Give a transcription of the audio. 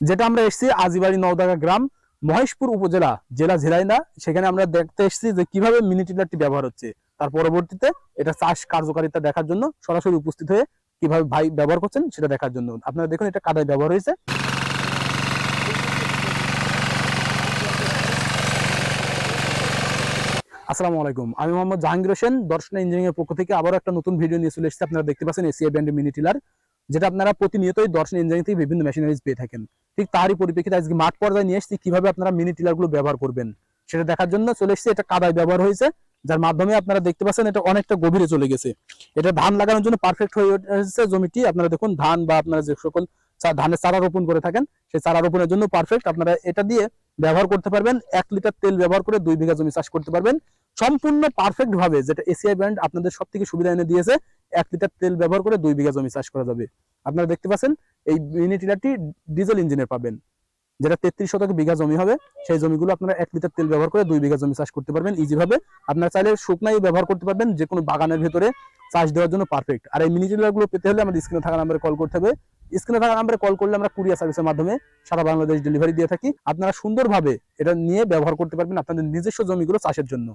যেটা আমরা এসেছি আজিবাড়ি নওদাগা গ্রাম, মহেশপুর উপজেলা, জেলা ঝিলাইনা সেখানে আমরা দেখতে এসেছি যে কীভাবে মিনি টিলারটি ব্যবহার হচ্ছে। তার পরবর্তীতে এটা চাষ কার্যকারিতা দেখার জন্য সরাসরি উপস্থিত হয়ে কীভাবে ভাই ব্যবহার করছেন সেটা দেখার জন্য। আপনারা দেখুন এটা কাদায় ব্যবহার হয়েছে। আসসালামু আলাইকুম। আমি মোহাম্মদ জাহাঙ্গীর হোসেন, দর্শন ইঞ্জিনিয়ারিং এর পক্ষ থেকে আবারও একটা নতুন ভিডিও নিয়ে চলে এসেছি। আপনারা দেখতে পাচ্ছেন এসিআই ব্র্যান্ডের মিনি টিলার। যেটা আপনারা প্রতিনিয়তই দর্শন ইঞ্জিনিয়ারিং থেকে বিভিন্ন মেশিনারিজ পেয়ে থাকেন। ঠিক তারই পরিপ্রেক্ষিতে আজকে মাঠ পর্যায়ে নিয়ে এসেছি, কীভাবে আপনারা মিনি টিলারগুলো ব্যবহার করবেন। সেটা দেখার জন্য চলে এসেছি, এটা কাদায় ব্যবহার হয়েছে, যার মাধ্যমে আপনারা দেখতে পাচ্ছেন এটা অনেকটা গভীরে চলে গেছে। এটা ধান লাগানোর জন্য পারফেক্ট হয়ে এসেছে জমিটি, আপনারা দেখুন ধান বা আপনারা যে সকল ধানের চারা রোপণ করে থাকেন, সেই চারা রোপণের জন্য পারফেক্ট আপনারা এটা দিয়ে ব্যবহার করতে পারবেন, এক লিটার তেল ব্যবহার করে দুই বিঘা জমি চাষ করতে পারবেন। সম্পূর্ণ পারফেক্ট ভাবে, যেটা এসিআই ব্র্যান্ড আপনাদের সব থেকে সুবিধা এনে দিয়েছে এক লিটার তেল ব্যবহার করে দুই বিঘা জমি চাষ করা যাবে। আপনারা দেখতে পাচ্ছেন, এই মিনি টিলারটি ডিজেল ইঞ্জিনের পাবেন। যেটা তেত্রিশ শতক বিঘা জমি হবে, সেই জমিগুলো আপনারা এক লিটার তেল ব্যবহার করে দুই বিঘা জমি চাষ করতে পারবেন ইজি ভাবে আপনারা চাইলে শুকনাই ব্যবহার করতে পারবেন যে কোনো বাগানের ভেতরে চাষ দেওয়ার জন্য পারফেক্ট আর এই মিনি টিলারগুলো পেতে হলে আমাদের স্ক্রিনে থাকা নাম্বারে কল করতে হবে। স্ক্রিনে থাকা নাম্বারে কল করলে আমরা কুরিয়ার সার্ভিসের মাধ্যমে সারা বাংলাদেশ ডেলিভারি দিয়ে থাকি। আপনারা সুন্দরভাবে এটা নিয়ে ব্যবহার করতে পারবেন আপনাদের নিজস্ব জমিগুলো চাষের জন্য।